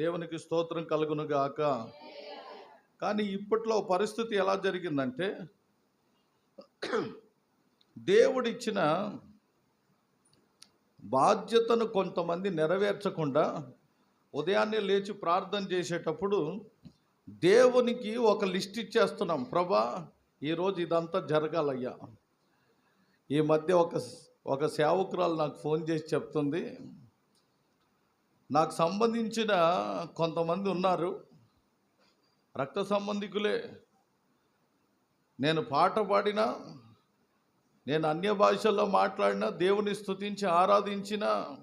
దేవునికి స్తోత్రం కలుగును గాక కానీ ఇప్పట్లో పరిస్థితి ఎలా జరిగిందంటే దేవుడిచ్చిన బాధ్యతను కొంతమంది నెరవేర్చకుండా ఉదయాన్నే లేచి ప్రార్థన చేసేటప్పుడు దేవునికి ఒక లిస్ట్ ఇచ్చేస్తున్నాం. ప్రభా ఈరోజు ఇదంతా జరగాలయ్యా. ఈ మధ్య ఒక ఒక సేవకురాలు నాకు ఫోన్ చేసి చెప్తుంది నాకు సంబంధించిన కొంతమంది ఉన్నారు. రక్త సంబంధికులే. నేను పాట పాడినా నేను అన్య భాషల్లో మాట్లాడినా దేవుని స్తుతించి ఆరాధించినా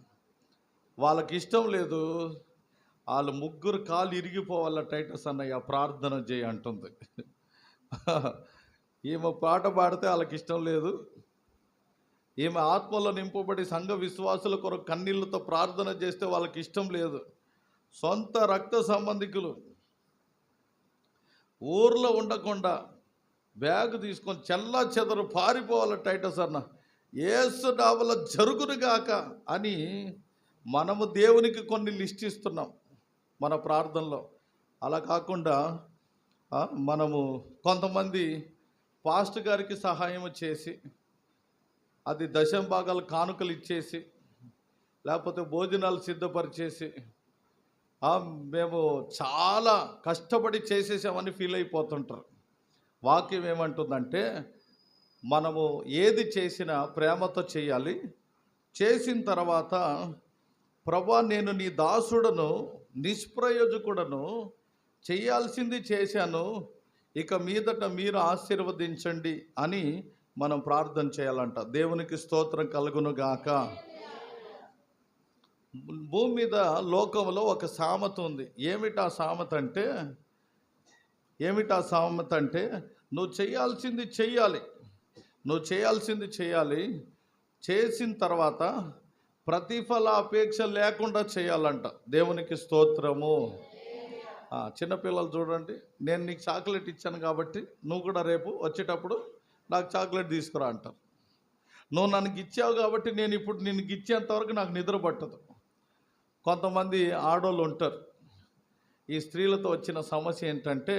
వాళ్ళకి ఇష్టం లేదు. వాళ్ళు ముగ్గురు కాలు ఇరిగిపోవాల టైటస్ అన్నయ్య ప్రార్థన చేయి అంటుంది. ఈమె పాట పాడితే వాళ్ళకి ఇష్టం లేదు. ఈమె ఆత్మలో నింపబడి సంఘ విశ్వాసుల కొరకు కన్నీళ్ళతో ప్రార్థన చేస్తే వాళ్ళకి ఇష్టం లేదు. సొంత రక్త సంబంధికులు ఊర్లో ఉండకుండా బ్యాగ్ తీసుకొని చెల్లా చెదరు పారిపోవాలి టైటస్ అన్న. ఏసు డాబల జరుగునుగాక అని మనము దేవునికి కొన్ని లిస్ట్ ఇస్తున్నాం మన ప్రార్థనలో. అలా కాకుండా మనము కొంతమంది పాస్ట్ గారికి సహాయం చేసి అది దశం భాగాలు కానుకలు ఇచ్చేసి లేకపోతే భోజనాలు సిద్ధపరిచేసి మేము చాలా కష్టపడి చేసేసామని ఫీల్ అయిపోతుంటారు. వాక్యం ఏమంటుందంటే మనము ఏది చేసినా ప్రేమతో చేయాలి. చేసిన తర్వాత ప్రభా నేను నీ దాసుడను నిష్ప్రయోజకుడను చేయాల్సింది చేశాను. ఇక మీదట మీరు ఆశీర్వదించండి అని మనం ప్రార్థన చేయాలంట. దేవునికి స్తోత్రం కలుగును గాక. భూమి మీద లోకంలో ఒక సామెత ఉంది. ఏమిటా సామెత అంటే ఏమిటా సామెత అంటే నువ్వు చేయాల్సింది చెయ్యాలి. నువ్వు చేయాల్సింది చేయాలి చేసిన తర్వాత ప్రతిఫల అపేక్ష లేకుండా చేయాలంట. దేవునికి స్తోత్రము. చిన్నపిల్లలు చూడండి. నేను నీకు చాక్లెట్ ఇచ్చాను కాబట్టి నువ్వు కూడా రేపు వచ్చేటప్పుడు నాకు చాక్లెట్ తీసుకురా అంటారు. నువ్వు నన్ను ఇచ్చావు కాబట్టి నేను ఇప్పుడు నిన్ను ఇచ్చేంతవరకు నాకు నిద్ర పట్టదు. కొంతమంది ఆడోళ్ళు ఉంటారు. ఈ స్త్రీలతో వచ్చిన సమస్య ఏంటంటే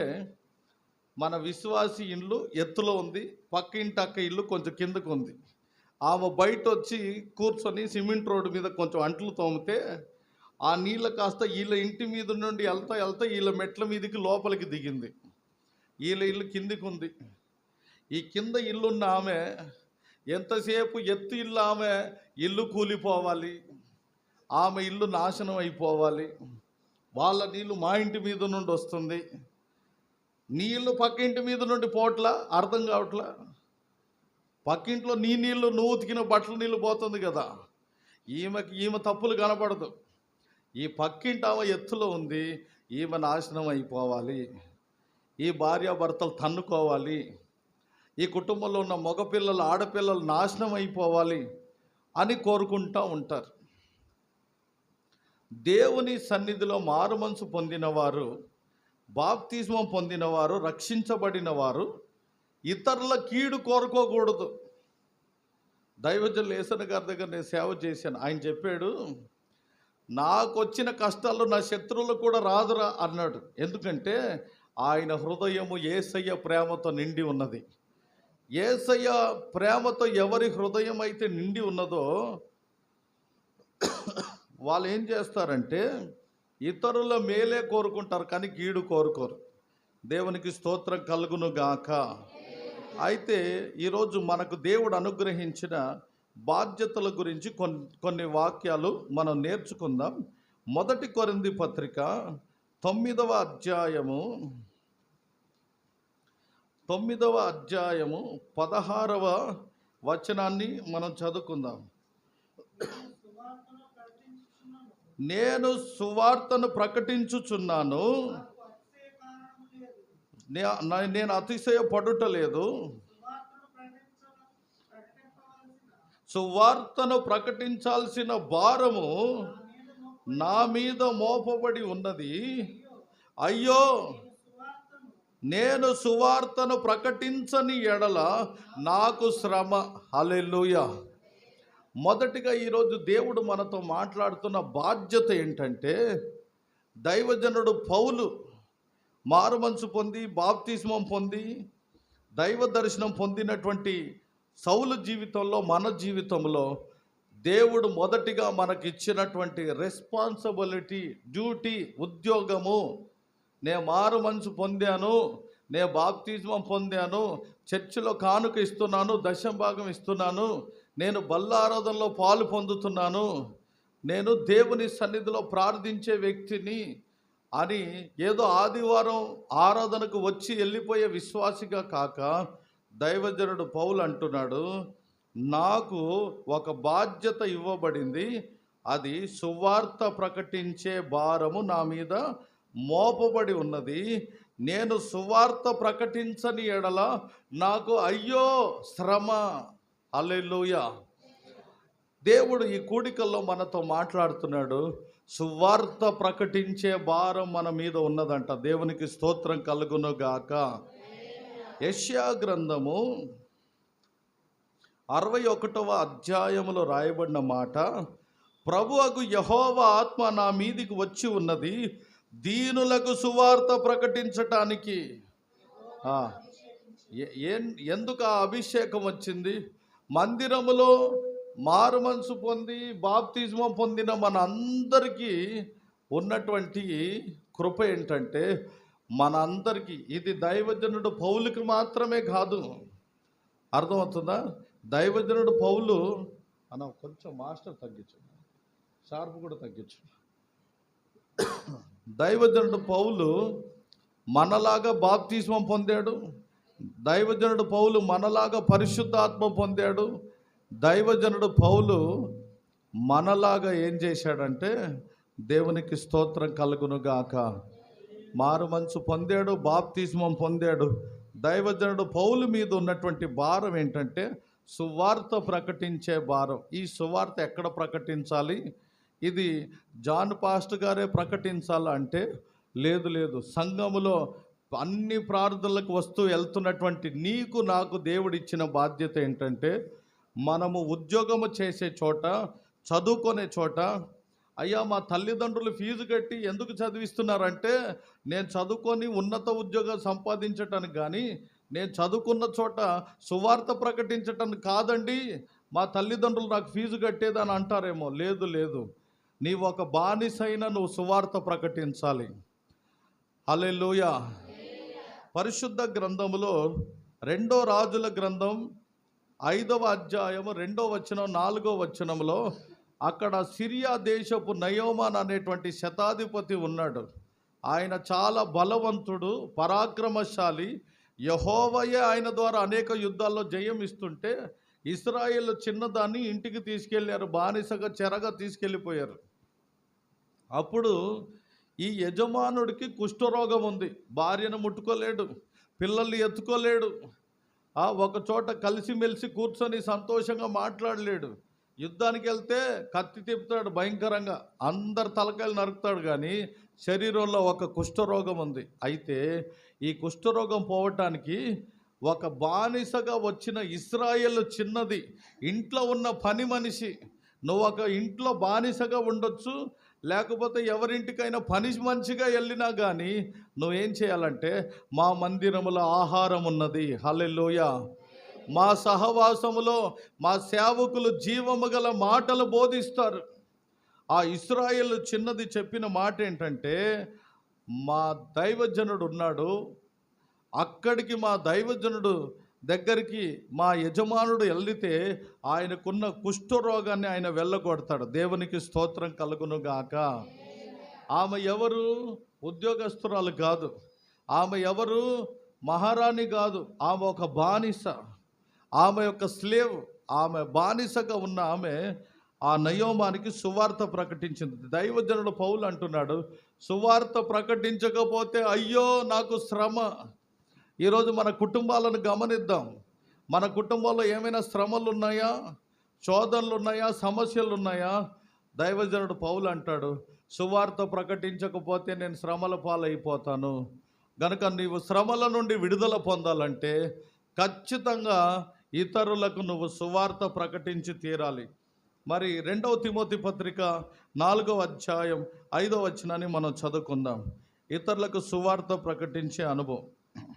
మన విశ్వాసి ఇల్లు ఎత్తులో ఉంది పక్క ఇంటి అక్క ఇల్లు కొంచెం కిందకు ఉంది. ఆమె బయట వచ్చి కూర్చొని సిమెంట్ రోడ్డు మీద కొంచెం అంట్లు తోమితే ఆ నీళ్ళ కాస్త వీళ్ళ ఇంటి మీద నుండి వెళ్తా వెళ్తా వీళ్ళ మెట్ల మీదకి లోపలికి దిగింది. వీళ్ళ ఇల్లు కిందికి ఉంది. ఈ కింద ఇల్లున్న ఆమె ఎంతసేపు ఎత్తు ఇల్లు ఆమె ఇల్లు కూలిపోవాలి. ఆమె ఇల్లు నాశనం అయిపోవాలి. వాళ్ళ నీళ్ళు మా ఇంటి మీద నుండి వస్తుంది. నీళ్ళు పక్కింటి మీద నుండి పోట్ల అర్థం కావట్లా? పక్కింట్లో నీ నీళ్ళు నువ్వు ఉతికిన బట్టల నీళ్ళు పోతుంది కదా. ఈమెకి ఈమె తప్పులు కనపడదు. ఈ పక్కింటి ఆమె ఎత్తులో ఉంది. ఈమె నాశనం అయిపోవాలి. ఈ భార్యాభర్తలు తన్నుకోవాలి. ఈ కుటుంబంలో ఉన్న మగపిల్లలు ఆడపిల్లలు నాశనం అయిపోవాలి అని కోరుకుంటూ ఉంటారు. దేవుని సన్నిధిలో మారుమనసు పొందినవారు బాప్తిజమం పొందినవారు రక్షించబడిన వారు ఇతరుల కీడు కోరుకోకూడదు. దైవజనులు ఏసన గారి దగ్గర నేను సేవ చేశాను. ఆయన చెప్పాడు నాకు వచ్చిన కష్టాలు నా శత్రువులు కూడా రాదురా అన్నాడు. ఎందుకంటే ఆయన హృదయము ఏసయ్య ప్రేమతో నిండి ఉన్నది. ఏసయ్య ప్రేమతో ఎవరి హృదయం అయితే నిండి ఉన్నదో వాళ్ళు ఏం చేస్తారంటే ఇతరుల మేలే కోరుకుంటారు కానీ గీడు కోరుకోరు. దేవునికి స్తోత్రం కలుగును గాక. అయితే ఈరోజు మనకు దేవుడు అనుగ్రహించిన బాధ్యతల గురించి కొన్ని కొన్ని వాక్యాలు మనం నేర్చుకుందాం. మొదటి కొరింది పత్రిక తొమ్మిదవ అధ్యాయము తొమ్మిదవ అధ్యాయము పదహారవ వచనాన్ని మనం చదువుకుందాం. నేను సువార్తను ప్రకటించుచున్నాను. నేను అతిశయపడుట లేదు సువార్తను ప్రకటించాల్సిన భారము నా మీద మోపబడి ఉన్నది. అయ్యో! నేను సువార్తను ప్రకటించని ఎడల నాకు శ్రమ. హల్లెలూయా. మొదటిగా ఈరోజు దేవుడు మనతో మాట్లాడుతున్న బాధ్యత ఏంటంటే దైవజనుడు పౌలు మారుమనసు పొంది బాప్తిస్మం పొంది దైవ దర్శనం పొందినటువంటి సౌలు జీవితంలో మన జీవితంలో దేవుడు మొదటిగా మనకిచ్చినటువంటి రెస్పాన్సిబిలిటీ డ్యూటీ ఉద్యోగము నే మారు మనసు పొందాను నే బాప్తిజం పొందాను చర్చిలో కానుక ఇస్తున్నాను దశం భాగం ఇస్తున్నాను నేను బల్లారాధనలో పాలు పొందుతున్నాను నేను దేవుని సన్నిధిలో ప్రార్థించే వ్యక్తిని అని ఏదో ఆదివారం ఆరాధనకు వచ్చి వెళ్ళిపోయే విశ్వాసిగా కాక దైవజనుడు పౌలు అంటున్నాడు నాకు ఒక బాధ్యత ఇవ్వబడింది అది సువార్త ప్రకటించే భారము నా మీద మోపబడి ఉన్నది. నేను సువార్త ప్రకటించని ఎడల నాకు అయ్యో శ్రమ. అల్లెలుయ దేవుడు ఈ కూడికల్లో మనతో మాట్లాడుతున్నాడు. సువార్త ప్రకటించే భారం మన మీద ఉన్నదంట. దేవునికి స్తోత్రం కలుగును గాక. యష్యా గ్రంథము అరవై ఒకటవ అధ్యాయములో రాయబడిన మాట ప్రభువకు యహోవ ఆత్మ నా మీదికి వచ్చి ఉన్నది. దీనులకు సువార్త ప్రకటించటానికి. ఏ- ఎందుకు ఆ అభిషేకం వచ్చింది? మందిరములో మారుమనసు పొంది బాప్తిజమం పొందిన మన అందరికీ ఉన్నటువంటి కృప ఏంటంటే మన అందరికీ ఇది దైవజనుడు పౌలుకి మాత్రమే కాదు. అర్థమవుతుందా? దైవజనుడు పౌలు అన్న కొంచెం మాస్టర్ తగ్గించు షార్ప్ కూడా తగ్గించు. దైవజనుడు పౌలు మనలాగా బాప్తిస్మం పొందాడు. దైవజనుడు పౌలు మనలాగా పరిశుద్ధాత్మ పొందాడు. దైవజనుడు పౌలు మనలాగా ఏం చేశాడంటే దేవునికి స్తోత్రం కలుగును గాక మారు మనసు పొందాడు బాప్తిస్మం పొందాడు. దైవజనుడు పౌలు మీద ఉన్నటువంటి భారం ఏంటంటే సువార్త ప్రకటించే భారం. ఈ సువార్త ఎక్కడ ప్రకటించాలి? ఇది జాన్ పాస్ట్ గారే ప్రకటించాలంటే లేదు లేదు. సంఘములో అన్ని ప్రార్థనలకు వస్తూ వెళ్తున్నటువంటి నీకు నాకు దేవుడిచ్చిన బాధ్యత ఏంటంటే మనము ఉద్యోగము చేసే చోట చదువుకునే చోట అయ్యా మా తల్లిదండ్రులు ఫీజు కట్టి ఎందుకు చదివిస్తున్నారంటే నేను చదువుకొని ఉన్నత ఉద్యోగం సంపాదించటానికి కానీ నేను చదువుకున్న చోట సువార్త ప్రకటించటానికి కాదండి. మా తల్లిదండ్రులు నాకు ఫీజు కట్టేదని అంటారేమో. లేదు లేదు. నీవు ఒక బానిసైన నువ్వు సువార్త ప్రకటించాలి. అల్లెలుయ పరిశుద్ధ గ్రంథములో రెండో రాజుల గ్రంథం ఐదవ అధ్యాయము రెండో వచనం నాలుగో వచనంలో అక్కడ సిరియా దేశపు నయోమాన్ అనేటువంటి శతాధిపతి ఉన్నాడు. ఆయన చాలా బలవంతుడు పరాక్రమశాలి. యహోవయే ఆయన ద్వారా అనేక యుద్ధాల్లో జయం ఇస్తుంటే ఇస్రాయేల్ చిన్నదాన్ని ఇంటికి తీసుకెళ్ళారు బానిసగా చెరగా తీసుకెళ్ళిపోయారు. అప్పుడు ఈ యజమానుడికి కుష్ఠరోగం ఉంది. భార్యను ముట్టుకోలేడు పిల్లల్ని ఎత్తుకోలేడు. ఆ ఒక చోట కలిసిమెలిసి కూర్చొని సంతోషంగా మాట్లాడలేడు. యుద్ధానికి వెళ్తే కత్తి తిప్పుతాడు భయంకరంగా. అందరు తలకాయలు నరుకుతాడు కానీ శరీరంలో ఒక కుష్ఠరోగం ఉంది. అయితే ఈ కుష్ఠరోగం పోవటానికి ఒక బానిసగా వచ్చిన ఇస్రాయేల్ చిన్నది. ఇంట్లో ఉన్న పని మనిషి. నువ్వు ఒక ఇంట్లో బానిసగా ఉండొచ్చు లేకపోతే ఎవరింటికైనా పని మంచిగా వెళ్ళినా కానీ నువ్వేం చేయాలంటే మా మందిరములో ఆహారం ఉన్నది. హల్లెలూయ. మా సహవాసములో మా సేవకులు జీవము గల మాటలు బోధిస్తారు. ఆ ఇస్రాయేల్ చిన్నది చెప్పిన మాట ఏంటంటే మా దైవజనుడు ఉన్నాడు. అక్కడికి మా దైవజనుడు దగ్గరికి మా యజమానుడు వెళ్తే ఆయనకున్న కుష్ఠరోగాన్ని ఆయన వెళ్ళగొడతాడు. దేవునికి స్తోత్రం కలుగును గాక ఆమె ఎవరు? ఉద్యోగస్తురాలు కాదు. ఆమె ఎవరు? మహారాణి కాదు. ఆమె ఒక బానిస. ఆమె యొక్క స్లేవ్ ఆమె బానిసగా ఉన్న ఆమె ఆ నయోమానికి సువార్త ప్రకటించింది. దైవజనుడు పౌలు అంటున్నాడు సువార్త ప్రకటించకపోతే అయ్యో నాకు శ్రమ. ఈరోజు మన కుటుంబాలను గమనిద్దాం. మన కుటుంబంలో ఏమైనా శ్రమలు ఉన్నాయా శోధనలు ఉన్నాయా సమస్యలు ఉన్నాయా దైవజనుడు పౌలు అంటాడు సువార్త ప్రకటించకపోతే నేను శ్రమల పాలైపోతాను. గనుక నీవు శ్రమల నుండి విడుదల పొందాలంటే ఖచ్చితంగా ఇతరులకు నువ్వు సువార్త ప్రకటించి తీరాలి. మరి రెండవ తిమోతి పత్రిక నాలుగవ అధ్యాయం ఐదవ వచనాన్ని మనం చదువుకుందాం. ఇతరులకు సువార్త ప్రకటించే అనుభవం ఆ. ఆ. ఆ. ఆ.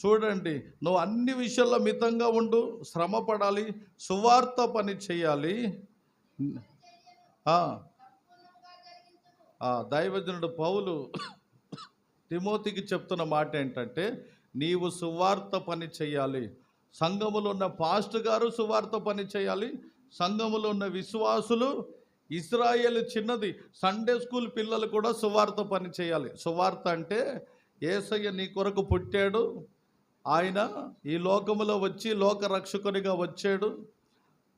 చూడండి నువ్వు అన్ని విషయాల్లో మితంగా ఉండు శ్రమ పడాలి సువార్త పని చేయాలి. దైవజనుడు పౌలు తిమోతికి చెప్తున్న మాట ఏంటంటే నీవు సువార్త పని చేయాలి. సంఘములో ఉన్న పాస్ట్ గారు సువార్త పని చేయాలి సంఘములో ఉన్న విశ్వాసులు ఇస్రాయేల్ చిన్నది సండే స్కూల్ పిల్లలు కూడా సువార్త పని చేయాలి. సువార్త అంటే ఏసయ్య నీ కొరకు పుట్టాడు. ఆయన ఈ లోకములో వచ్చి లోక రక్షకునిగా వచ్చాడు.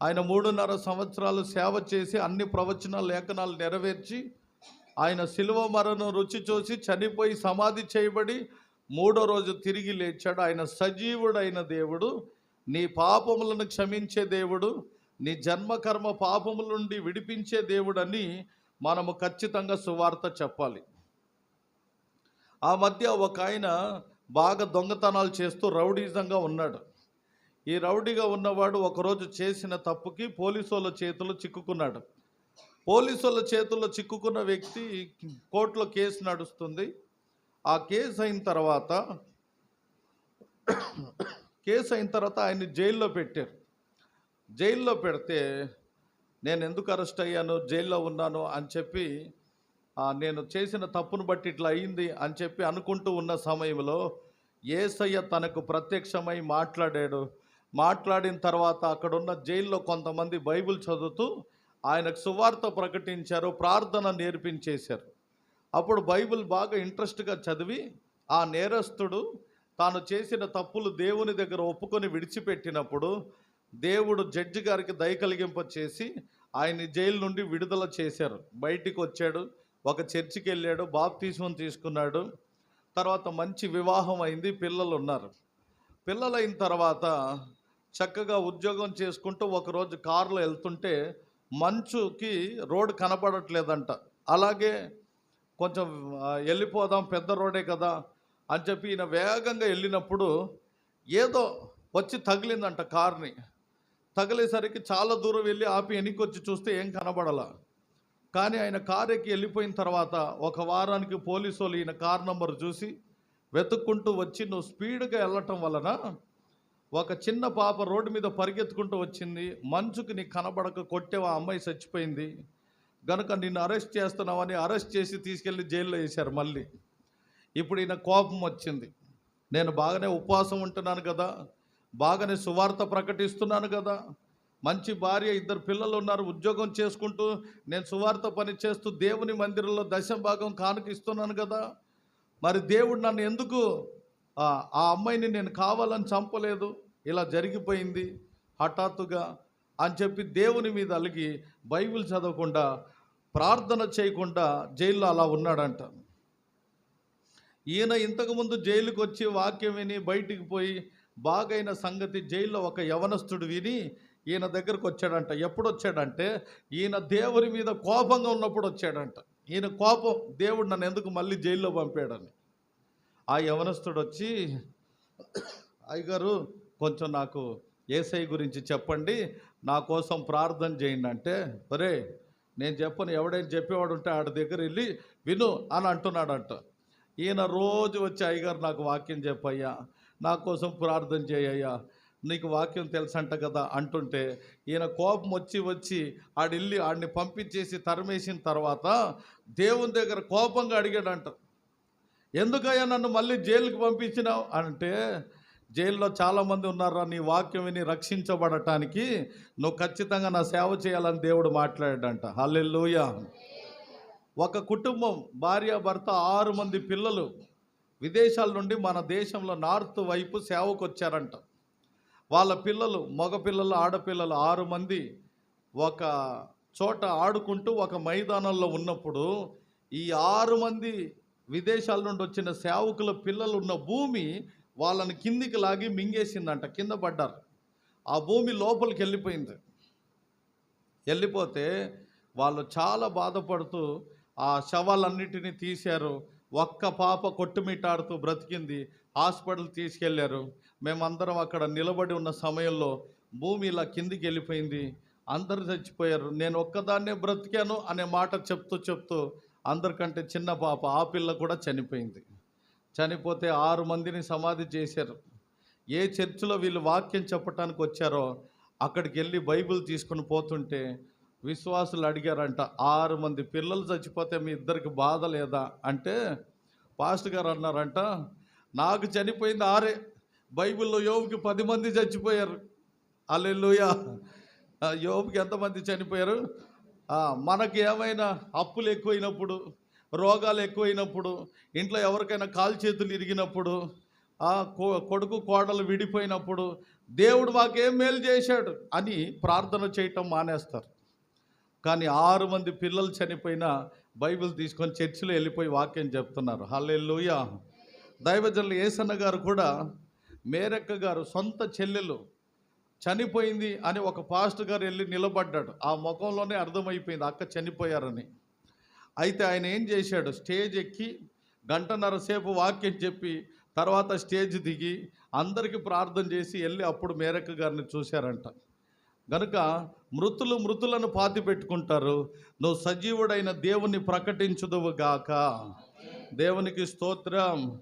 ఆయన మూడున్నర సంవత్సరాలు సేవ చేసి అన్ని ప్రవచన లేఖనాలు నెరవేర్చి ఆయన శిలువ మరణం రుచి చూసి చనిపోయి సమాధి చేయబడి మూడో రోజు తిరిగి లేచాడు. ఆయన సజీవుడైన దేవుడు నీ పాపములను క్షమించే దేవుడు నీ జన్మకర్మ పాపముల నుండి విడిపించే దేవుడని మనము ఖచ్చితంగా సువార్త చెప్పాలి. ఆ మధ్య ఒక ఆయన బాగా దొంగతనాలు చేస్తూ రౌడీజంగా ఉన్నాడు. ఈ రౌడీగా ఉన్నవాడు ఒకరోజు చేసిన తప్పుకి పోలీసుల చేతిలో చిక్కుకున్నాడు. పోలీసుల చేతుల్లో చిక్కుకున్న వ్యక్తి కోర్టులో కేసు నడుస్తుంది. ఆ కేసు అయిన తర్వాత కేసు అయిన తర్వాత ఆయన్ని జైల్లో పెట్టారు. జైల్లో పెడితే నేను ఎందుకు అరెస్ట్ అయ్యాను జైల్లో ఉన్నాను అని చెప్పి నేను చేసిన తప్పును బట్టి ఇట్లా అయింది అని చెప్పి అనుకుంటూ ఉన్న సమయంలో ఏసయ్య తనకు ప్రత్యక్షమై మాట్లాడాడు. మాట్లాడిన తర్వాత అక్కడున్న జైల్లో కొంతమంది బైబిల్ చదువుతూ ఆయనకు సువార్త ప్రకటించారు ప్రార్థన నేర్పించేశారు. అప్పుడు బైబిల్ బాగా ఇంట్రెస్ట్గా చదివి ఆ నేరస్తుడు తాను చేసిన తప్పులు దేవుని దగ్గర ఒప్పుకొని విడిచిపెట్టినప్పుడు దేవుడు జడ్జి గారికి దయ కలిగింప చేసి ఆయన్ని జైలు నుండి విడుదల చేశారు. బయటికి వచ్చాడు ఒక చర్చికి వెళ్ళాడు బాప్తీసం తీసుకున్నాడు. తర్వాత మంచి వివాహం అయింది పిల్లలు ఉన్నారు. పిల్లలైన తర్వాత చక్కగా ఉద్యోగం చేసుకుంటూ ఒకరోజు కారులో వెళ్తుంటే మంచుకి రోడ్ కనపడట్లేదంట. అలాగే కొంచెం వెళ్ళిపోదాం పెద్ద రోడే కదా అని చెప్పి ఈయన వేగంగా వెళ్ళినప్పుడు ఏదో వచ్చి తగిలిందంట కార్ని. తగిలేసరికి చాలా దూరం వెళ్ళి ఆపి వెనక్కి చూస్తే ఏం కనబడాల. కానీ ఆయన కారు ఎక్కి వెళ్ళిపోయిన తర్వాత ఒక వారానికి పోలీసు వాళ్ళు ఈయన కార్ నంబర్ చూసి వెతుక్కుంటూ వచ్చి నువ్వు స్పీడ్గా వెళ్ళటం వలన ఒక చిన్న పాప రోడ్డు మీద పరిగెత్తుకుంటూ వచ్చింది. మంచుకు నీకు కనబడక కొట్టేవా ఆ అమ్మాయి చచ్చిపోయింది. గనుక నిన్ను అరెస్ట్ చేస్తున్నామని అరెస్ట్ చేసి తీసుకెళ్ళి జైల్లో వేశారు మళ్ళీ. ఇప్పుడు ఈయన కోపం వచ్చింది. నేను బాగానే ఉపవాసం ఉంటున్నాను కదా. బాగానే సువార్త ప్రకటిస్తున్నాను కదా. మంచి భార్య ఇద్దరు పిల్లలు ఉన్నారు ఉద్యోగం చేసుకుంటూ నేను సువార్త పని చేస్తూ దేవుని మందిరంలో దశ భాగం కానుకిస్తున్నాను కదా. మరి దేవుడు నన్ను ఎందుకు ఆ ఆ అమ్మాయిని నేను కావాలని చంపలేదు? ఇలా జరిగిపోయింది హఠాత్తుగా అని చెప్పి దేవుని మీద అలిగి బైబిల్ చదవకుండా ప్రార్థన చేయకుండా జైల్లో అలా ఉన్నాడంట. ఈయన ఇంతకుముందు జైలుకి వచ్చి వాక్యం విని బయటికి పోయి బాగైన సంగతి జైల్లో ఒక యవనస్తుడు విని ఈయన దగ్గరకు వచ్చాడంట. ఎప్పుడు వచ్చాడంటే ఈయన దేవుని మీద కోపంగా ఉన్నప్పుడు వచ్చాడంట. ఈయన కోపం దేవుడు నన్ను ఎందుకు మళ్ళీ జైల్లో పంపాడని. ఆ యవనస్తుడు వచ్చి అయ్యగారు కొంచెం నాకు ఏసై గురించి చెప్పండి నా కోసం ప్రార్థన చేయండి అంటే ఒరే నేను చెప్పను ఎవడైనా చెప్పేవాడు ఉంటే ఆడి దగ్గర వెళ్ళి విను అని అంటున్నాడంట. ఈయన రోజు వచ్చి అయ్యగారు నాకు వాక్యం చెప్పయ్యా నా కోసం ప్రార్థన చేయయ్యా. నీకు వాక్యం తెలుసంట కదా అంటుంటే ఈయన కోపం వచ్చి వచ్చి ఆడిల్లి ఆడిని పంపించేసి తరిమేసిన తర్వాత దేవుని దగ్గర కోపంగా అడిగాడంట. ఎందుకయ్యా నన్ను మళ్ళీ జైలుకి పంపించినావు? అంటే జైల్లో చాలామంది ఉన్నారా నీ వాక్యం విని రక్షించబడటానికి నువ్వు ఖచ్చితంగా నా సేవ చేయాలని దేవుడు మాట్లాడాడంట. హల్లెల్లుయా ఒక కుటుంబం భార్య భర్త ఆరు మంది పిల్లలు. విదేశాల నుండి మన దేశంలో నార్త్ వైపు సేవకు వచ్చారంట వాళ్ళ పిల్లలు మగపిల్లలు ఆడపిల్లలు ఆరు మంది ఒక చోట ఆడుకుంటూ ఒక మైదానంలో ఉన్నప్పుడు ఈ ఆరు మంది విదేశాల నుండి వచ్చిన సేవకుల పిల్లలు ఉన్న భూమి వాళ్ళని కిందికి లాగి మింగేసిందంట కింద పడ్డారు. ఆ భూమి లోపలికి వెళ్ళిపోయింది. వెళ్ళిపోతే వాళ్ళు చాలా బాధపడుతూ ఆ శవాలన్నిటినీ తీశారు. ఒక్క పాప కొట్టుమిటాడుతూ బ్రతికింది హాస్పిటల్ తీసుకెళ్ళారు. మేమందరం అక్కడ నిలబడి ఉన్న సమయంలో భూమి ఇలా కిందికి వెళ్ళిపోయింది. అందరు చచ్చిపోయారు. నేను ఒక్కదాన్నే బ్రతికాను అనే మాట చెప్తూ చెప్తూ అందరికంటే చిన్న పాప ఆ పిల్ల కూడా చనిపోయింది. చనిపోతే ఆరు మందిని సమాధి చేశారు. ఏ చర్చిలో వీళ్ళు వాక్యం చెప్పటానికి వచ్చారో అక్కడికి వెళ్ళి బైబిల్ తీసుకుని పోతుంటే విశ్వాసులు అడిగారంట ఆరు మంది పిల్లలు చచ్చిపోతే మీ ఇద్దరికి బాధ లేదా? అంటే పాస్ట్ గారు అన్నారంట నాకు చనిపోయింది ఆరే బైబిల్లో యోగుకి పది మంది చచ్చిపోయారు. అల్లెలుయా యోగుకి ఎంతమంది చనిపోయారు? మనకి ఏమైనా అప్పులు ఎక్కువైనప్పుడు రోగాలు ఎక్కువైనప్పుడు ఇంట్లో ఎవరికైనా కాలు చేతులు ఇరిగినప్పుడు కొడుకు కోడలు విడిపోయినప్పుడు దేవుడు మాకేం మేలు చేశాడు అని ప్రార్థన చేయటం మానేస్తారు. కానీ ఆరు మంది పిల్లలు చనిపోయినా బైబిల్ తీసుకొని చర్చిలో వెళ్ళిపోయి వాక్యం చెప్తున్నారు. హల్లెల్లుయ దైవజనులు ఏసన్న గారు కూడా మేరక్క గారు సొంత చెల్లెలు చనిపోయింది అని ఒక పాస్ట్ గారు వెళ్ళి నిలబడ్డాడు. ఆ ముఖంలోనే అర్థమైపోయింది అక్క చనిపోయారని. అయితే ఆయన ఏం చేశాడు? స్టేజ్ ఎక్కి గంటన్నర సేపు వాక్యం చెప్పి తర్వాత స్టేజ్ దిగి అందరికీ ప్రార్థన చేసి వెళ్ళి అప్పుడు మేరక్క గారిని చూశారంట. గనుక మృతులు మృతులను పాతి పెట్టుకుంటారు. నువ్వు సజీవుడైన దేవుని ప్రకటించుదువు గాక. దేవునికి స్తోత్రం.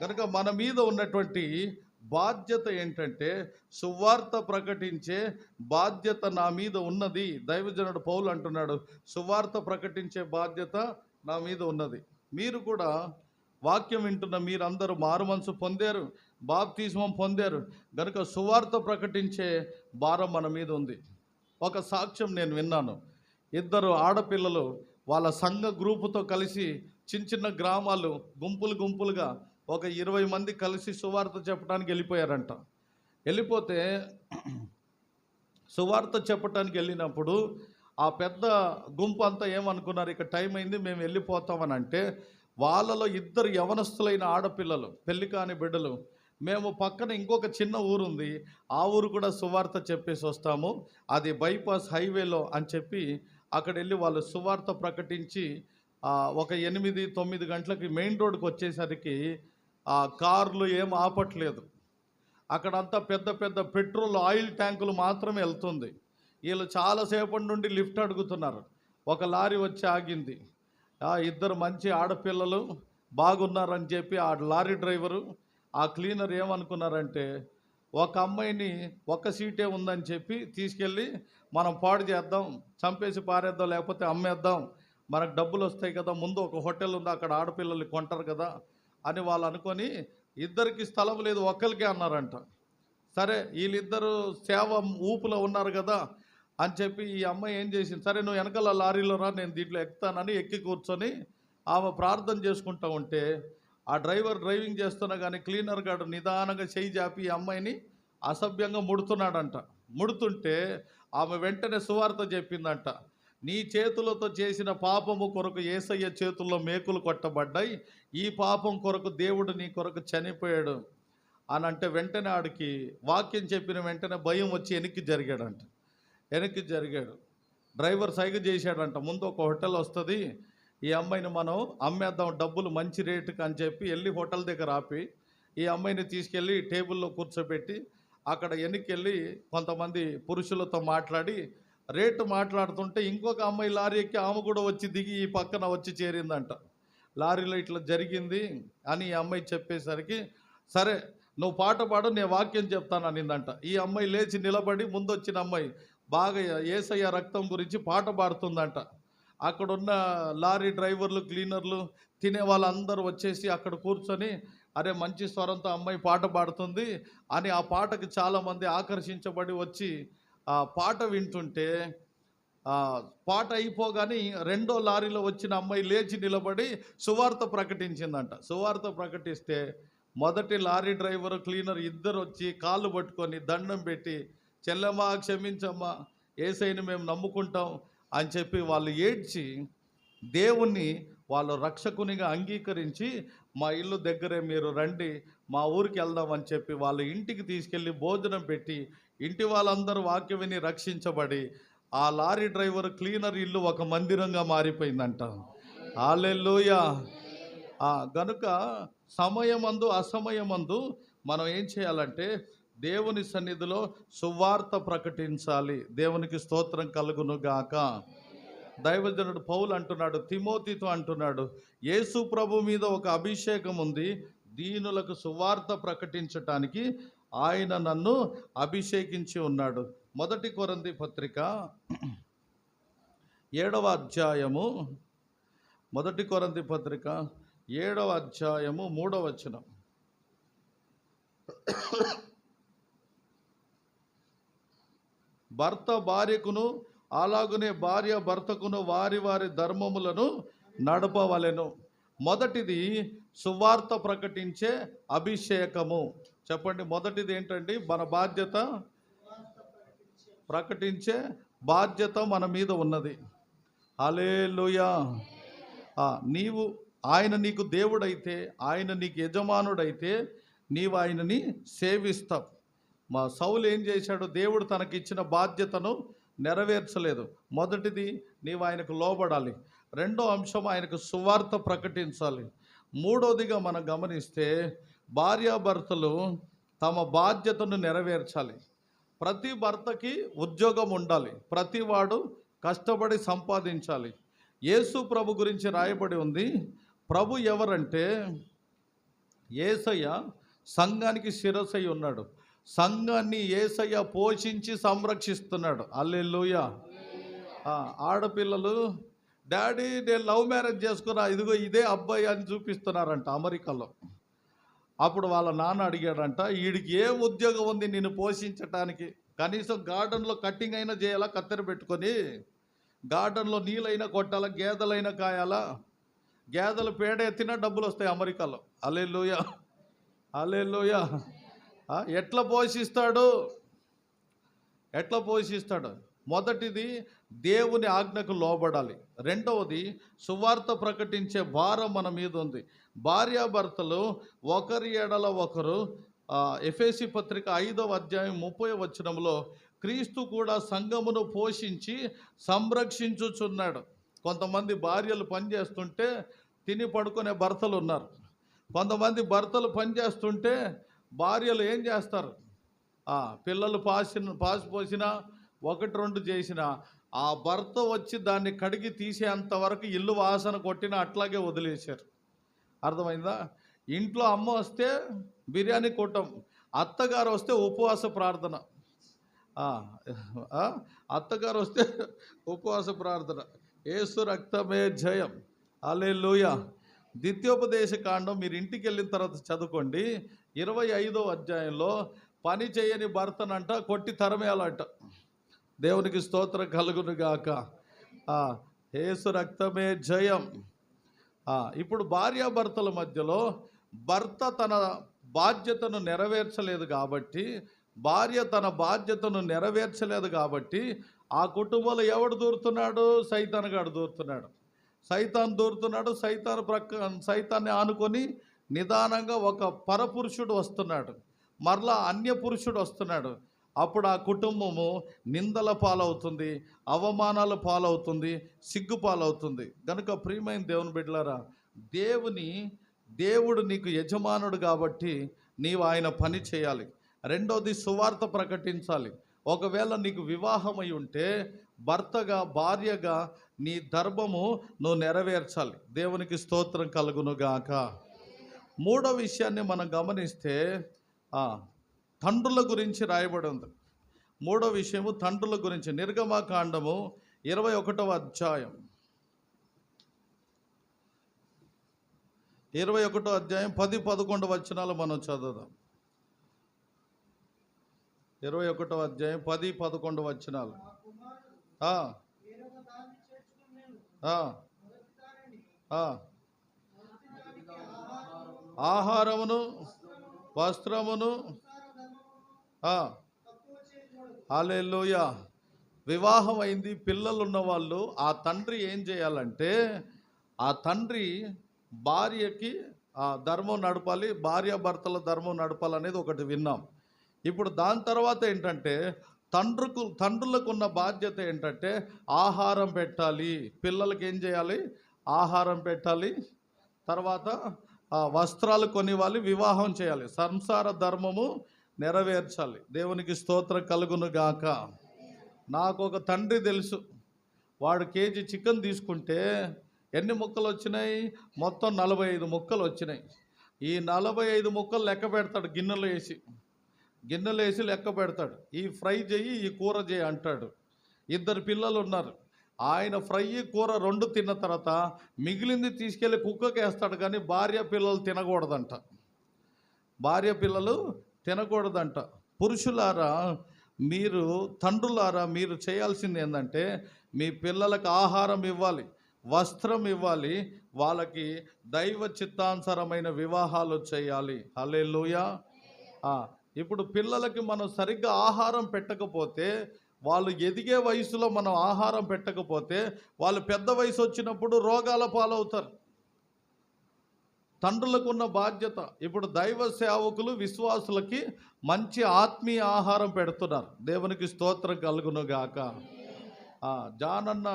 కనుక మన మీద ఉన్నటువంటి బాధ్యత ఏంటంటే సువార్త ప్రకటించే బాధ్యత నా మీద ఉన్నది దైవజనుడు పౌలు అంటున్నాడు. సువార్త ప్రకటించే బాధ్యత నా మీద ఉన్నది. మీరు కూడా వాక్యం వింటున్న మీరందరూ మారు మనసు పొందారు. బాప్తిజమం పొందారు. గనుక సువార్త ప్రకటించే భారం మన మీద ఉంది. ఒక సాక్ష్యం నేను విన్నాను. ఇద్దరు ఆడపిల్లలు వాళ్ళ సంఘ గ్రూపుతో కలిసి చిన్న చిన్న గ్రామాలు గుంపులు గుంపులుగా ఒక ఇరవై మంది కలిసి సువార్త చెప్పడానికి వెళ్ళిపోయారంట. వెళ్ళిపోతే సువార్త చెప్పటానికి వెళ్ళినప్పుడు ఆ పెద్ద గుంపు అంతా ఏమనుకున్నారు? ఇక టైం అయింది మేము వెళ్ళిపోతామని అంటే వాళ్ళలో ఇద్దరు యవనస్తులైన ఆడపిల్లలు పెళ్ళి కాని బిడ్డలు మేము పక్కన ఇంకొక చిన్న ఊరు ఉంది ఆ ఊరు కూడా సువార్త చెప్పేసి వస్తాము. అది బైపాస్ హైవేలో అని చెప్పి అక్కడ వెళ్ళి వాళ్ళు సువార్త ప్రకటించి ఒక ఎనిమిది తొమ్మిది గంటలకి మెయిన్ రోడ్కి వచ్చేసరికి ఆ కార్లు ఏం ఆపట్లేదు. అక్కడంతా పెద్ద పెద్ద పెట్రోల్ ఆయిల్ ట్యాంకులు మాత్రమే వెళ్తుంది. వీళ్ళు చాలాసేపటి నుండి లిఫ్ట్ అడుగుతున్నారు. ఒక లారీ వచ్చి ఆగింది. ఇద్దరు మంచి ఆడపిల్లలు బాగున్నారని చెప్పి ఆ లారీ డ్రైవరు ఆ క్లీనర్ ఏమనుకున్నారంటే ఒక అమ్మాయిని ఒక్క సీటే ఉందని చెప్పి తీసుకెళ్ళి మనం పాడు చేద్దాం చంపేసి పారేద్దాం లేకపోతే అమ్మేద్దాం మనకు డబ్బులు వస్తాయి కదా ముందు ఒక హోటల్ ఉంది అక్కడ ఆడపిల్లలు కొంటారు కదా అని వాళ్ళు అనుకొని ఇద్దరికి స్థలం లేదు ఒక్కరికే అన్నారంట. సరే వీళ్ళిద్దరు సేవ ఊపులో ఉన్నారు కదా అని చెప్పి ఈ అమ్మాయి ఏం చేసింది సరే నువ్వు వెనకాల లారీలో రా నేను దీంట్లో ఎక్కుతానని ఎక్కి కూర్చొని ఆమె ప్రార్థన చేసుకుంటా ఉంటే ఆ డ్రైవర్ డ్రైవింగ్ చేస్తున్నా కానీ క్లీనర్ గాడు నిదానంగా చేయి జాపి ఈ అమ్మాయిని అసభ్యంగా ముడుతున్నాడంట. ముడుతుంటే ఆమె వెంటనే సువార్త చెప్పిందంట. నీ చేతులతో చేసిన పాపము కొరకు ఏసయ్య చేతుల్లో మేకులు కొట్టబడ్డాయి. ఈ పాపం కొరకు దేవుడు నీ కొరకు చనిపోయాడు అని అంటే వెంటనే ఆడికి వాక్యం చెప్పిన వెంటనే భయం వచ్చి వెనక్కి జరిగాడంట. వెనక్కి జరిగాడు. డ్రైవర్ సైగ చేశాడంట. ముందు ఒక హోటల్ వస్తుంది. ఈ అమ్మాయిని మనం అమ్మేద్దాం డబ్బులు మంచి రేటుకి అని చెప్పి వెళ్ళి హోటల్ దగ్గర ఆపి ఈ అమ్మాయిని తీసుకెళ్ళి టేబుల్లో కూర్చోబెట్టి అక్కడ వెనక్కి కొంతమంది పురుషులతో మాట్లాడి రేటు మాట్లాడుతుంటే ఇంకొక అమ్మాయి లారీ ఎక్కి ఆమె కూడా వచ్చి దిగి ఈ పక్కన వచ్చి చేరిందంట. లారీలో ఇట్లా జరిగింది అని ఈ అమ్మాయి చెప్పేసరికి సరే నువ్వు పాట పాడు నేను వాక్యం చెప్తాను అనిందంట. ఈ అమ్మాయి లేచి నిలబడి ముందొచ్చిన అమ్మాయి బాగా ఏసయ్య రక్తం గురించి పాట పాడుతుందంట. అక్కడున్న లారీ డ్రైవర్లు క్లీనర్లు తినే వాళ్ళందరూ వచ్చేసి అక్కడ కూర్చొని అరే మంచి స్వరంతో అమ్మాయి పాట పాడుతుంది అని ఆ పాటకు చాలామంది ఆకర్షించబడి వచ్చి ఆ పాట వింటుంటే పాట అయిపోగానే రెండో లారీలో వచ్చిన అమ్మాయి లేచి నిలబడి సువార్త ప్రకటించిందంట. సువార్త ప్రకటిస్తే మొదటి లారీ డ్రైవర్ క్లీనర్ ఇద్దరు వచ్చి కాళ్ళు పట్టుకొని దండం పెట్టి చెల్లమ్మా క్షమించమ్మా ఏసైని మేము నమ్ముకుంటాం అని చెప్పి వాళ్ళు ఏడ్చి దేవుణ్ణి వాళ్ళు రక్షకునిగా అంగీకరించి మా ఇల్లు దగ్గరే మీరు రండి మా ఊరికి వెళ్దామని చెప్పి వాళ్ళ ఇంటికి తీసుకెళ్ళి భోజనం పెట్టి ఇంటి వాళ్ళందరూ వాక్యం విని రక్షించబడి ఆ లారీ డ్రైవర్ క్లీనర్ ఇల్లు ఒక మందిరంగా మారిపోయిందంట. హాలెలూయా గనుక సమయమందు అసమయమందు మనం ఏం చేయాలంటే దేవుని సన్నిధిలో సువార్త ప్రకటించాలి. దేవునికి స్తోత్రం కలుగును గాక దైవజనుడు పౌలు అంటున్నాడు తిమోతితో అంటున్నాడు యేసు ప్రభు మీద ఒక అభిషేకం ఉంది. దీనులకు సువార్త ప్రకటించటానికి ఆయన నన్ను అభిషేకించి ఉన్నాడు. మొదటి కొరంది పత్రిక ఏడవ అధ్యాయము మొదటి కొరంది పత్రిక ఏడవ అధ్యాయము మూడవ వచనం. భర్త భార్యకును అలాగునే భార్య భర్తకును వారి వారి ధర్మములను నడపవలెను. మొదటిది సువార్త ప్రకటించే అభిషేకము. చెప్పండి మొదటిది ఏంటండి? మన బాధ్యత ప్రకటించే బాధ్యత మన మీద ఉన్నది. అలేలుయా నీవు ఆయన నీకు దేవుడైతే ఆయన నీకు యజమానుడైతే నీవు ఆయనని సేవిస్తావు. మా సౌలు ఏం చేశాడు? దేవుడు తనకిచ్చిన బాధ్యతను నెరవేర్చలేదు. మొదటిది నీవు ఆయనకు లోబడాలి. రెండో అంశం ఆయనకు సువార్త ప్రకటించాలి. మూడోదిగా మనం గమనిస్తే భార్యాభర్తలు తమ బాధ్యతను నెరవేర్చాలి. ప్రతి భర్తకి ఉద్యోగం ఉండాలి. ప్రతి వాడు కష్టపడి సంపాదించాలి. యేసు ప్రభు గురించి రాయబడి ఉంది. ప్రభు ఎవరంటే ఏసయ్య సంఘానికి శిరసై ఉన్నాడు. సంఘాన్ని ఏసయ్య పోషించి సంరక్షిస్తున్నాడు. అల్లెల్లుయ ఆడపిల్లలు డాడీ నేను లవ్ మ్యారేజ్ చేసుకున్నా ఇదిగో ఇదే అబ్బాయి అని చూపిస్తున్నారంట అమెరికాలో. అప్పుడు వాళ్ళ నాన్న అడిగాడంట వీడికి ఏ ఉద్యోగం ఉంది నిన్ను పోషించటానికి? కనీసం గార్డెన్లో కట్టింగ్ అయినా చేయాలా కత్తెర పెట్టుకొని? గార్డెన్లో నీళ్ళైనా కొట్టాలా గేదెలైనా కాయాలా? గేదెలు పేడ ఎత్తినా డబ్బులు వస్తాయి అమెరికాలో. అలెలుయ అలెలుయ ఎట్లా పోషిస్తాడు? ఎట్లా పోషిస్తాడు? మొదటిది దేవుని ఆజ్ఞకు లోబడాలి. రెండవది సువార్త ప్రకటించే భారం మన మీద ఉంది. భార్యాభర్తలు ఒకరి ఎడల ఒకరు ఎఫ్ఎసి పత్రిక ఐదవ అధ్యాయం ముప్పై వచనంలో క్రీస్తు కూడా సంఘమును పోషించి సంరక్షించుచున్నాడు. కొంతమంది భార్యలు పనిచేస్తుంటే తిని పడుకునే భర్తలు ఉన్నారు. కొంతమంది భర్తలు పనిచేస్తుంటే భార్యలు ఏం చేస్తారు? పిల్లలు పాసిన పాసిపోసినా ఒకటి రెండు చేసిన ఆ భర్త వచ్చి దాన్ని కడిగి తీసేంత వరకు ఇల్లు వాసన కొట్టినా అట్లాగే వదిలేశారు. అర్థమైందా? ఇంట్లో అమ్మ వస్తే బిర్యానీ కొట్టం అత్తగారు వస్తే ఉపవాస ప్రార్థన. అత్తగారు వస్తే ఉపవాస ప్రార్థన. ఏసు రక్తమే జయం. అలెలుయ ద్వితీయోపదేశ కాండం మీరు ఇంటికి వెళ్ళిన తర్వాత చదువుకోండి. ఇరవై ఐదో అధ్యాయంలో పని చేయని భర్తనంట కొట్టి తరమేయాలంట. దేవునికి స్తోత్రం కలుగును గాక. ఏసు రక్తమే జయం. ఇప్పుడు భార్యాభర్తల మధ్యలో భర్త తన బాధ్యతను నెరవేర్చలేదు కాబట్టి భార్య తన బాధ్యతను నెరవేర్చలేదు కాబట్టి ఆ కుటుంబంలో ఎవడు దూరుతున్నాడు? సైతానగాడు దూరుతున్నాడు. సైతాన్ దూరుతున్నాడు సైతాన్ ప్రక్క సైతాన్ని ఆనుకొని నిదానంగా ఒక పరపురుషుడు వస్తున్నాడు. మరలా అన్య పురుషుడు వస్తున్నాడు. అప్పుడు ఆ కుటుంబము నిందల పాలవుతుంది అవమానాల పాలవుతుంది సిగ్గు పాలవుతుంది కనుక ప్రియమైన దేవుని బిడ్డలారా దేవుని దేవుడు నీకు యజమానుడు కాబట్టి నీవు ఆయన పని చేయాలి. రెండోది సువార్త ప్రకటించాలి. ఒకవేళ నీకు వివాహమై ఉంటే భర్తగా భార్యగా నీ ధర్మము నువ్వు నెరవేర్చాలి. దేవునికి స్తోత్రం కలుగునుగాక. మూడో విషయాన్ని మనం గమనిస్తే తండ్రుల గురించి రాయబడి ఉంది. మూడో విషయము తండ్రుల గురించి. నిర్గమాకాండము ఇరవై ఒకటవ అధ్యాయం. ఇరవై ఒకటో అధ్యాయం పది పదకొండు వచనాలు మనం చదువుదాం. ఇరవై ఒకటో అధ్యాయం పది పదకొండు వచనాలు. ఆహారమును వస్త్రమును హాలేలుయ వివాహం అయింది పిల్లలు ఉన్నవాళ్ళు ఆ తండ్రి ఏం చేయాలంటే ఆ తండ్రి భార్యకి ఆ ధర్మం నడపాలి భార్య భర్తల ధర్మం నడపాలనేది ఒకటి విన్నాం. ఇప్పుడు దాని తర్వాత ఏంటంటే తండ్రుకు తండ్రులకు ఉన్న బాధ్యత ఏంటంటే ఆహారం పెట్టాలి. పిల్లలకి ఏం చేయాలి? ఆహారం పెట్టాలి. తర్వాత వస్త్రాలు కొనివ్వాలి వివాహం చేయాలి. సంసార ధర్మము నెరవేర్చాలి. దేవునికి స్తోత్రం కలుగును గాక. నాకు ఒక తండ్రి తెలుసు. వాడు కేజీ చికెన్ తీసుకుంటే ఎన్ని ముక్కలు వచ్చినాయి? మొత్తం నలభై ఐదు ముక్కలు వచ్చినాయి. ఈ నలభై ఐదు ముక్కలు లెక్క పెడతాడు గిన్నెలో వేసి. గిన్నెలు వేసి లెక్క పెడతాడు. ఈ ఫ్రై చెయ్యి ఈ కూర చేయి అంటాడు. ఇద్దరు పిల్లలు ఉన్నారు ఆయన ఫ్రై కూర రెండు తిన్న తర్వాత మిగిలింది తీసుకెళ్ళి కుక్కకి వేస్తాడు కానీ భార్య పిల్లలు తినకూడదంట. భార్య పిల్లలు తినకూడదంట. పురుషులారా మీరు తండ్రులారా మీరు చేయాల్సింది ఏంటంటే మీ పిల్లలకు ఆహారం ఇవ్వాలి వస్త్రం ఇవ్వాలి వాళ్ళకి దైవ చిత్తానుసారమైన వివాహాలు చేయాలి. హలే ఇప్పుడు పిల్లలకి మనం సరిగ్గా ఆహారం పెట్టకపోతే వాళ్ళు ఎదిగే వయసులో మనం ఆహారం పెట్టకపోతే వాళ్ళు పెద్ద వయసు వచ్చినప్పుడు రోగాల పాలవుతారు. తండ్రులకు ఉన్న బాధ్యత. ఇప్పుడు దైవ సేవకులు విశ్వాసులకి మంచి ఆత్మీయ ఆహారం పెడుతున్నారు. దేవునికి స్తోత్రం కలుగును గాక ఆ, జాన్ అన్న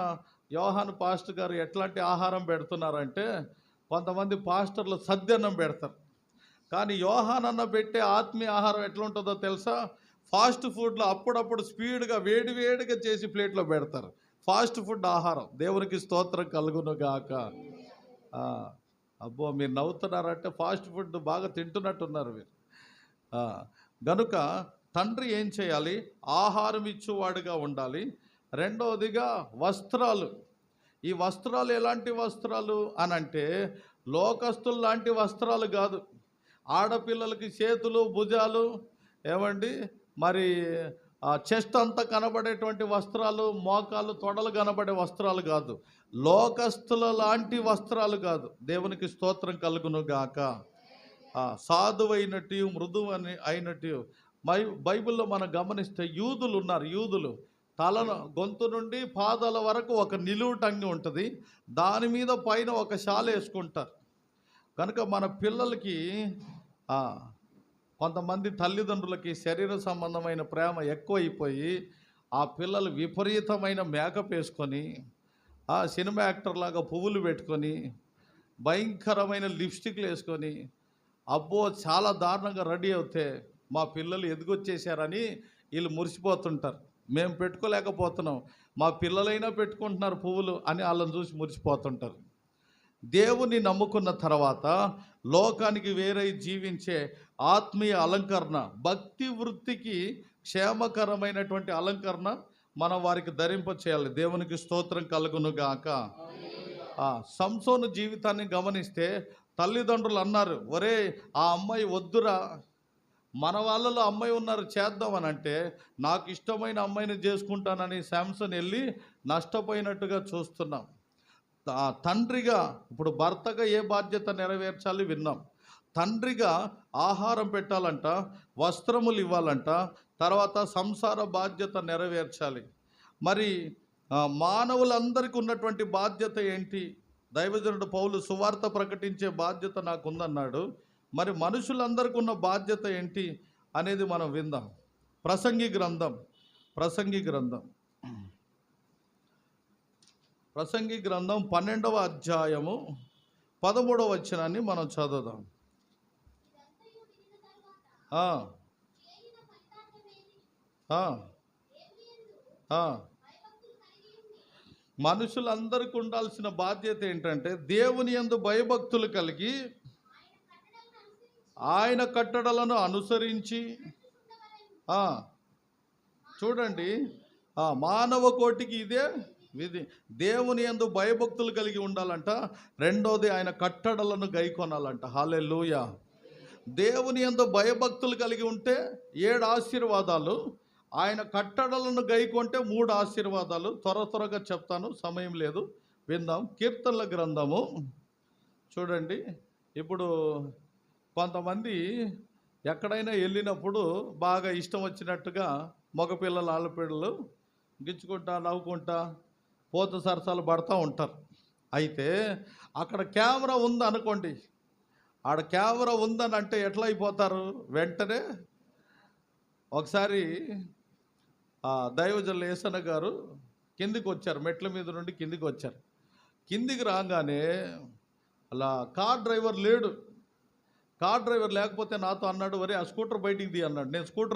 యోహాన్ పాస్టర్ గారు ఎట్లాంటి ఆహారం పెడుతున్నారంటే కొంతమంది పాస్టర్లు సద్యన్నం పెడతారు. కానీ యోహానన్న పెట్టే ఆత్మీయ ఆహారం ఎట్లా ఉంటుందో తెలుసా? ఫాస్ట్ ఫుడ్లో అప్పుడప్పుడు స్పీడ్గా వేడి వేడిగా చేసి ప్లేట్లో పెడతారు. ఫాస్ట్ ఫుడ్ ఆహారం. దేవునికి స్తోత్రం కలుగును గాక అబ్బో మీరు నవ్వుతున్నారంటే ఫాస్ట్ ఫుడ్ బాగా తింటున్నట్టున్నారు మీరు. గనుక తండ్రి ఏం చేయాలి? ఆహారం ఇచ్చేవాడుగా ఉండాలి. రెండవదిగా వస్త్రాలు. ఈ వస్త్రాలు ఎలాంటి వస్త్రాలు? అని అంటే లోకస్తులు లాంటి వస్త్రాలు కాదు. ఆడపిల్లలకి చేతులు భుజాలు ఏమండి? మరి చెస్ట్ అంతా కనబడేటువంటి వస్త్రాలు మోకాలు తొడలు కనబడే వస్త్రాలు కాదు. లోకస్తుల లాంటి వస్త్రాలు కాదు. దేవునికి స్తోత్రం కలుగును గాక. సాధువైనట్టు సాధువైనట్టు మృదువని అయినట్టు. బై బైబిల్లో మనం గమనిస్తే యూదులు ఉన్నారు యూదులు. తల గొంతు నుండి పాదాల వరకు ఒక నిలువుటంగి ఉంటుంది. దాని మీద పైన ఒక శాల వేసుకుంటారు. కనుక మన పిల్లలకి కొంతమంది తల్లిదండ్రులకి శరీర సంబంధమైన ప్రేమ ఎక్కువైపోయి ఆ పిల్లలు విపరీతమైన మేకప్ వేసుకొని ఆ సినిమా యాక్టర్ లాగా పువ్వులు పెట్టుకొని భయంకరమైన లిప్స్టిక్లు వేసుకొని అబ్బో చాలా దారుణంగా రెడీ అవుతే మా పిల్లలు ఎదిగొచ్చేసారని వీళ్ళు మురిసిపోతుంటారు. మేము పెట్టుకోలేకపోతున్నాం. మా పిల్లలైనా పెట్టుకుంటున్నారు పువ్వులు అని వాళ్ళని చూసి మురిసిపోతుంటారు. దేవుని నమ్ముకున్న తర్వాత లోకానికి వేరై జీవించే ఆత్మీయ అలంకరణ భక్తి వృత్తికి క్షేమకరమైనటువంటి అలంకరణ మనం వారికి ధరింప చేయాలి. దేవునికి స్తోత్రం కలుగును గాక. సంసోను జీవితాన్ని గమనిస్తే తల్లిదండ్రులు అన్నారు ఒరే ఆ అమ్మాయి వద్దురా. మన వాళ్ళలో అమ్మాయి ఉన్నారు చేద్దామని అంటే నాకు ఇష్టమైన అమ్మాయిని చేసుకుంటానని శాంసన్ వెళ్ళి నష్టపోయినట్టుగా చూస్తున్నాం. తండ్రిగా ఇప్పుడు భర్తగా ఏ బాధ్యత నెరవేర్చాలి విన్నాం. తండ్రిగా ఆహారం పెట్టాలంట వస్త్రములు ఇవ్వాలంట తర్వాత సంసార బాధ్యత నెరవేర్చాలి. మరి మానవులందరికీ ఉన్నటువంటి బాధ్యత ఏంటి? దైవజనుడు పౌలు సువార్త ప్రకటించే బాధ్యత నాకుందన్నాడు. మరి మనుషులందరికీ ఉన్న బాధ్యత ఏంటి అనేది మనం విందాం. ప్రసంగి గ్రంథం ప్రసంగి గ్రంథం. ప్రసంగి గ్రంథం పన్నెండవ అధ్యాయము పదమూడవ వచనాన్ని మనం చదువుదాం. మనుషులందరికీ ఉండాల్సిన బాధ్యత ఏంటంటే దేవుని యందు భయభక్తులు కలిగి ఆయన కట్టడలను అనుసరించి చూడండి మానవ కోటికి ఇదే ఇది దేవుని యందు భయభక్తులు కలిగి ఉండాలంట. రెండోది ఆయన కట్టడలను గైకొనాలంట. హాలే లూయ దేవుని యందు భయభక్తులు కలిగి ఉంటే ఏడు ఆశీర్వాదాలు. ఆయన కట్టడలను గైకొంటే మూడు ఆశీర్వాదాలు. త్వర త్వరగా చెప్తాను సమయం లేదు. విందాం. కీర్తనల గ్రంథము. చూడండి. ఇప్పుడు కొంతమంది ఎక్కడైనా వెళ్ళినప్పుడు బాగా ఇష్టం వచ్చినట్టుగా మగపిల్లలు ఆడపిల్లలు గిచ్చుకుంటా నవ్వుకుంటా పోత సరసాలు పడతా ఉంటారు. అయితే అక్కడ కెమెరా ఉందనుకోండి. ఆడ కెమెరా ఉందని అంటే ఎట్లా అయిపోతారు వెంటనే ఒకసారి దైవజల్ ఏసన గారు కిందికి వచ్చారు మెట్ల మీద నుండి కిందికి వచ్చారు కిందికి రాగానే అలా కార్ డ్రైవర్ లేడు. కార్ డ్రైవర్ లేకపోతే నాతో అన్నాడు వరే ఆ స్కూటర్ బయటికి తీ అన్నాడు. నేను స్కూటర్